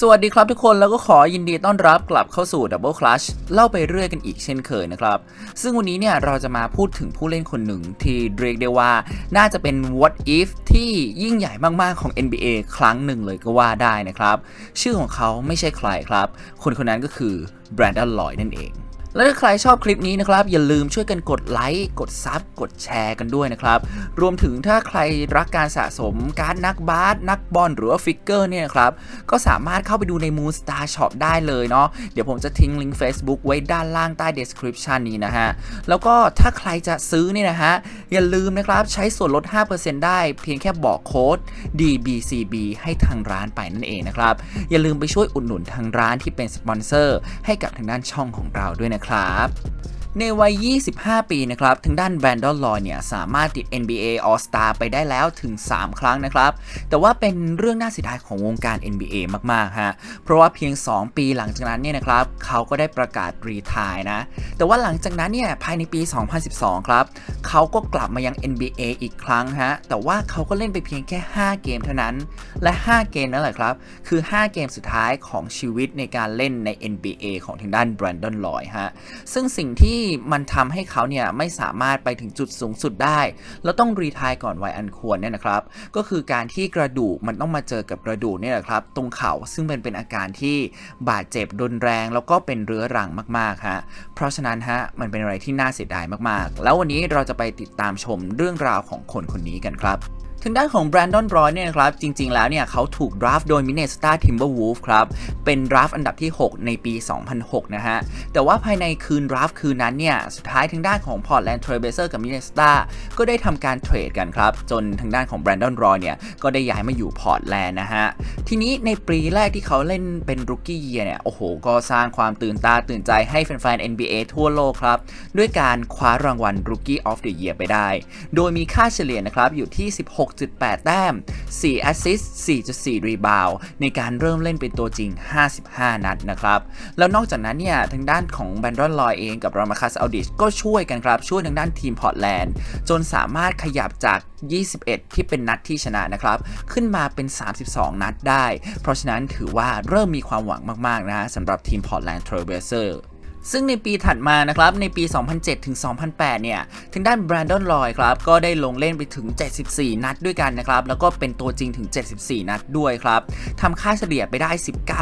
สวัสดีครับทุกคนแล้วก็ขอยินดีต้อนรับกลับเข้าสู่ Double Clutch เล่าไปเรื่อยกันอีกเช่นเคยนะครับ ซึ่งวันนี้เนี่ยเราจะมาพูดถึงผู้เล่นคนหนึ่งที่เรียกได้ว่า น่าจะเป็น what if ที่ยิ่งใหญ่มากๆของ NBA ครั้งหนึ่งเลยก็ว่าได้นะครับ ชื่อของเขาไม่ใช่ใครครับ คนคนนั้นก็คือ Brandon Lloyd นั่นเอง และถ้าใครชอบคลิปนี้นะครับ อย่าลืมช่วยกันกดไลค์กดซับกดแชร์กันด้วยนะครับ รวมถึงถ้าใครรักการสะสมการนักบาสนักบอลหรือว่าฟิกเกอร์เนี่ยนะครับ ก็สามารถเข้าไปดูใน Moon Star Shop ได้เลยเนาะเดี๋ยวผมจะทิ้งลิงก์ Facebook ไว้ด้านล่างใต้ description นี้นะฮะ แล้วก็ถ้าใครจะซื้อเนี่ยนะฮะ อย่าลืมนะครับใช้ส่วนลด 5%ได้เพียงแค่บอกโค้ด DBCB ให้ทางร้านไปนั่นเองนะครับอย่าลืมไปช่วยอุดหนุนทางร้านที่เป็นสปอนเซอร์ให้กับทางด้านช่องของเราด้วยนะครับครับ ในวัย 25 ปีนะครับทางด้านแบรนดอนลอยเนี่ยสามารถติด NBA All Star ไปได้แล้วถึง 3 ครั้งนะครับ แต่ว่าเป็นเรื่องน่าเสียดายของวงการ NBA มากๆฮะเพราะว่าเพียง 2 ปีหลังจากนั้นเนี่ยนะครับเขาก็ได้ประกาศรีทายนะ แต่ว่าหลังจากนั้นเนี่ยภายในปี 2012 ครับเขาก็กลับมายัง NBA อีกครั้งฮะแต่ว่าเขาก็เล่นไปเพียงแค่ 5 เกมเท่านั้น และ 5 เกมนั่นแหละครับคือ 5 เกมสุดท้ายของชีวิตในการเล่นใน NBA ของทางด้านแบรนดอนลอยฮะซึ่งสิ่งที่มันทำให้เขาเนี่ยไม่สามารถไปถึงจุดสูงสุดได้ แล้วต้องรีทายก่อนวัยอันควรเนี่ยนะครับ ก็คือการที่กระดูกมันต้องมาเจอกับกระดูกเนี่ยแหละครับ ตรงเข่าซึ่งเป็นเป็นอาการที่บาดเจ็บรุนแรง แล้วก็เป็นเรื้อรังมากๆฮะเพราะฉะนั้นฮะมันเป็นอะไรที่น่าเสียดายมากๆ แล้ววันนี้เราจะไปติดตามชมเรื่องราวของคนคนนี้กันครับ ทางด้านของแบรนดอนบรอยเนี่ยนะครับ จริงๆ แล้วเนี่ยเขาถูกดราฟโดยมินเนสตาทิมเบอร์วูฟครับ เป็นดราฟอันดับที่ 6 ในปี 2006 นะฮะ แต่ว่าภายในคืนดราฟคืนนั้นเนี่ย สุดท้ายทางด้านของพอร์ตแลนด์เทรเบเซอร์กับมินเนสตาก็ได้ทำการเทรดกันครับ จนทางด้านของแบรนดอนบรอยเนี่ย ก็ได้ย้ายมาอยู่พอร์ตแลนด์นะฮะ ทีนี้ในปีแรกที่เขาเล่นเป็นรุกกี้เยียเนี่ย โอ้โห ก็สร้างความตื่นตาตื่นใจให้แฟนๆ NBA ทั่วโลกครับ ด้วยการคว้ารางวัล Rookie of the Year ไปได้ โดยมีค่าเฉลี่ยนะครับอยู่ที่16.8 แต้ม4 assist 4.4 rebound ในการเริ่มเล่นเป็นตัวจริง 55 นัดนะครับ แล้วนอกจากนั้นเนี่ย ทางด้านของแบนดอนลอยเองกับรามาคัสอัลดิชก็ช่วยกันครับ ช่วยทางด้านทีมพอร์ตแลนด์ จนสามารถขยับจาก 21 ที่เป็นนัดที่ชนะนะครับ ขึ้นมาเป็น 32 นัดได้ เพราะฉะนั้นถือว่าเริ่มมีความหวังมาก ๆ นะสำหรับทีมพอร์ตแลนด์เทรเบเซอร์ ซึ่งในปีถัดมานะครับ ในปี 2007 ถึง 2008 เนี่ยทางด้านแบรนดอนลอยครับ ก็ได้ลงเล่นไปถึง 74 นัดด้วยกันนะครับ แล้วก็เป็นตัวจริงถึง 74 นัดด้วยครับทำค่าเฉลี่ยไปได้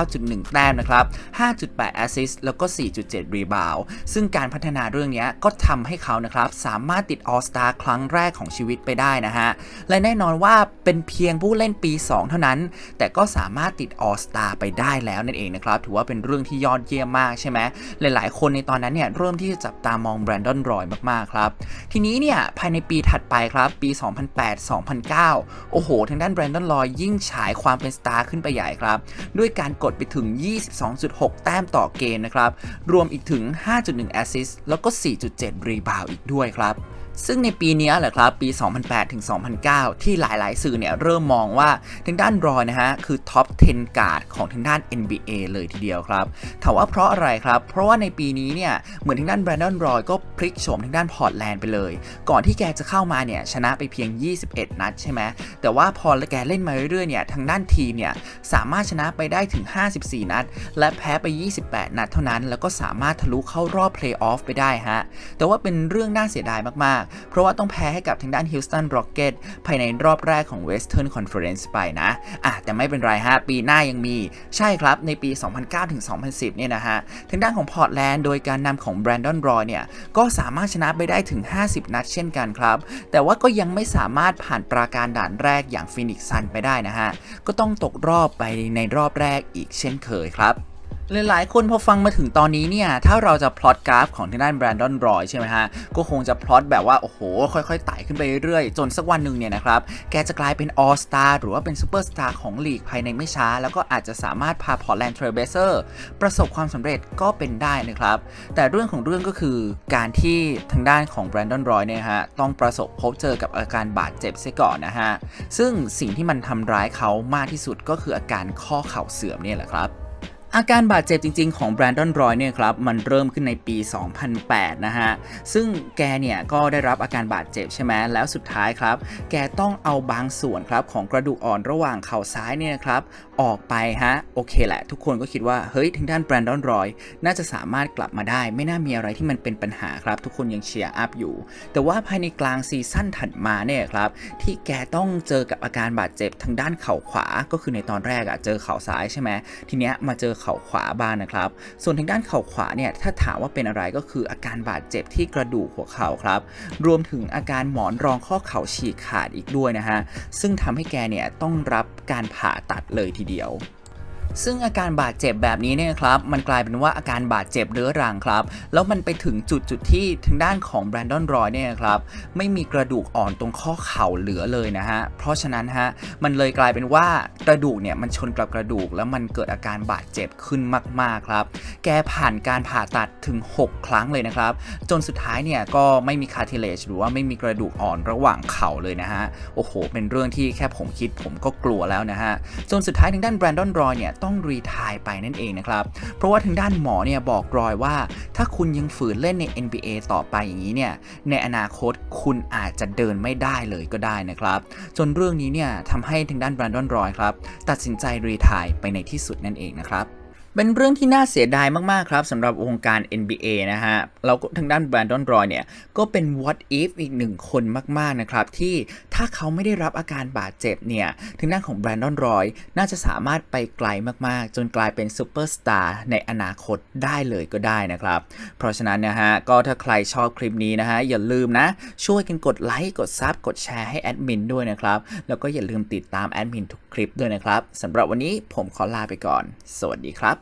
19.1 แต้มนะครับ 5.8 แอสซิสแล้วก็ 4.7 รีบาวซึ่งการพัฒนาเรื่องนี้ก็ทำให้เขานะครับ สามารถติดออสตาครั้งแรกของชีวิตไปได้นะฮะ และแน่นอนว่าเป็นเพียงผู้เล่นปี 2 เท่านั้น แต่ก็สามารถติดออสตาไปได้แล้วนั่นเองนะครับ ถือว่าเป็นเรื่องที่ยอดเยี่ยมมากใช่ไหมหลายๆคนในตอนนั้นเนี่ยเริ่มที่จะจับตามองแบรนดอนรอยมากๆครับ ทีนี้เนี่ยภายในปีถัดไปครับปี 2008-2009 โอ้โห ทางด้านแบรนดอนรอยยิ่งฉายความเป็นสตาร์ขึ้นไปใหญ่ครับ ด้วยการกดไปถึง 22.6 แต้มต่อเกมนะครับ รวมอีกถึง 5.1 แอสซิสต์แล้วก็ 4.7 รีบาวอีกด้วยครับ ซึ่งในปีนี้แหละครับปี 2008ถึง2009 ที่หลายๆ สื่อเนี่ยเริ่มมองว่าทางด้านรอยนะฮะคือท็อป 10 การ์ดของทางด้าน NBA เลยทีเดียวครับถามว่าเพราะอะไรครับ เพราะว่าในปีนี้เนี่ยเหมือนทางด้านแบรนดอนรอยก็พลิกโฉมทางด้านพอร์ตแลนด์ไปเลย ก่อนที่แกจะเข้ามาเนี่ยชนะไปเพียง 21 นัดใช่ไหมแต่ว่าพอแกเล่นมาเรื่อยๆเนี่ยทางด้านทีมเนี่ยสามารถชนะไปได้ถึง 54 นัด และแพ้ไป 28 นัดเท่านั้น แล้วก็สามารถทะลุเข้ารอบเพลย์ออฟไปได้ฮะแต่ว่าเป็นเรื่องน่าเสียดายมากๆเพราะว่าต้องแพ้ให้กับทางด้าน Houston Rockets ภายในรอบแรกของ Western Conference ไปนะอะแต่ไม่เป็นไรฮะ ปีหน้ายังมี ใช่ครับ ในปี 2009 ถึง 2010 เนี่ยนะฮะ ทางด้านของ Portland โดยการนำของ Brandon Roy เนี่ย ก็สามารถชนะไปได้ถึง 50 นัดเช่นกันครับ แต่ว่าก็ยังไม่สามารถผ่านปราการด่านแรกอย่าง Phoenix Sun ไปได้นะฮะ ก็ต้องตกรอบไปในรอบแรกอีกเช่นเคยครับ หลายๆ คนพอฟังมาถึงตอนนี้เนี่ย ถ้าเราจะพลอตกราฟของทางด้านแบรนดอนรอยใช่ไหมฮะ ก็คงจะพลอตแบบว่า โอ้โห ค่อยๆไต่ขึ้นไปเรื่อยๆ จนสักวันหนึ่งเนี่ยนะครับ แกจะกลายเป็นออสตาร์หรือว่าเป็นซูเปอร์สตาร์ของลีกภายในไม่ช้า แล้วก็อาจจะสามารถพาพอร์ตแลนด์เทรเบเซอร์ประสบความสำเร็จก็เป็นได้นะครับ แต่เรื่องของเรื่องก็คือการที่ทางด้านของแบรนดอนรอยเนี่ยฮะต้องประสบพบเจอกับอาการบาดเจ็บเสียก่อนนะฮะซึ่งสิ่งที่มันทำร้ายเขามากที่สุดก็คืออาการข้อเข่าเสื่อมเนี่ยแหละครับ อาการบาดเจ็บจริง ๆ ของแบรนดอนรอยเนี่ยครับมันเริ่มขึ้นในปี 2008 นะฮะ ซึ่งแกเนี่ยก็ได้รับอาการบาดเจ็บใช่ไหมแล้วสุดท้ายครับ แกต้องเอาบางส่วนครับของกระดูกอ่อนระหว่างเข่าซ้ายเนี่ยครับออกไปฮะโอเคแหละ ทุกคนก็คิดว่าเฮ้ยทางด้านแบรนดอนรอยน่าจะสามารถกลับมาได้ ไม่น่ามีอะไรที่มันเป็นปัญหาครับ ทุกคนยังเชียร์อัพอยู่ แต่ว่าภายในกลางซีซั่นถัดมาเนี่ยครับที่แกต้องเจอกับอาการบาดเจ็บทางด้านเข่าขวาก็คือในตอนแรกอะเจอเข่าซ้ายใช่ไหมทีเนี้ยมาเจอเข่าขวาบ้างนะครับ ส่วนทางด้านเข่าขวาเนี่ยถ้าถามว่าเป็นอะไรก็คืออาการบาดเจ็บที่กระดูกหัวเข่าครับ รวมถึงอาการหมอนรองข้อเข่าฉีกขาดอีกด้วยนะฮะซึ่งทำให้แกเนี่ยต้องรับการผ่าตัดเลยทีเดียว ซึ่งอาการบาดเจ็บแบบนี้เนี่ยครับมันกลายเป็นว่าอาการบาดเจ็บเรื้อรังครับ แล้วมันไปถึงจุดจุดที่ทางด้านของแบรนดอนรอยเนี่ยครับไม่มีกระดูกอ่อนตรงข้อเข่าเหลือเลยนะฮะเพราะฉะนั้นฮะมันเลยกลายเป็นว่ากระดูกเนี่ยมันชนกับกระดูก แล้วมันเกิดอาการบาดเจ็บขึ้นมาก ๆครับ แกผ่านการผ่าตัดถึง 6 ครั้งเลยนะครับ จนสุดท้ายเนี่ยก็ไม่มีคาร์ทิเลจหรือว่าไม่มีกระดูกอ่อนระหว่างเข่าเลยนะฮะโอ้โห เป็นเรื่องที่แค่ผมคิดผมก็กลัวแล้วนะฮะจนสุดท้ายทางด้านแบรนดอนรอยเนี่ยต้องรีทายไปนั่นเองนะครับ เพราะว่าทางด้านหมอเนี่ยบอกรอยว่า ถ้าคุณยังฝืนเล่นใน NBA ต่อไปอย่างนี้เนี่ยในอนาคตคุณอาจจะเดินไม่ได้เลยก็ได้นะครับ จนเรื่องนี้เนี่ยทำให้ทางด้านแบรนดอนรอยครับตัดสินใจรีทายไปในที่สุดนั่นเองนะครับเป็นเรื่องที่น่าเสียดายมากๆครับสำหรับวงการ NBA นะฮะแล้วก็ทางด้านแบรนดอนรอยเนี่ย ก็เป็น what if อีกหนึ่งคนมาก ๆ นะครับ ที่ ถ้าเขาไม่ได้รับอาการบาดเจ็บเนี่ยทางด้านของแบรนดอนรอยน่าจะสามารถไปไกลมากๆ จนกลายเป็นซูเปอร์สตาร์ในอนาคตได้เลยก็ได้นะครับ เพราะฉะนั้นนะฮะก็ถ้าใครชอบคลิปนี้นะฮะอย่าลืมนะ ช่วยกันกดไลค์กดซับกดแชร์ให้แอดมินด้วยนะครับ แล้วก็อย่าลืมติดตามแอดมินทุกคลิปด้วยนะครับสำหรับวันนี้ผมขอลาไปก่อน สวัสดีครับ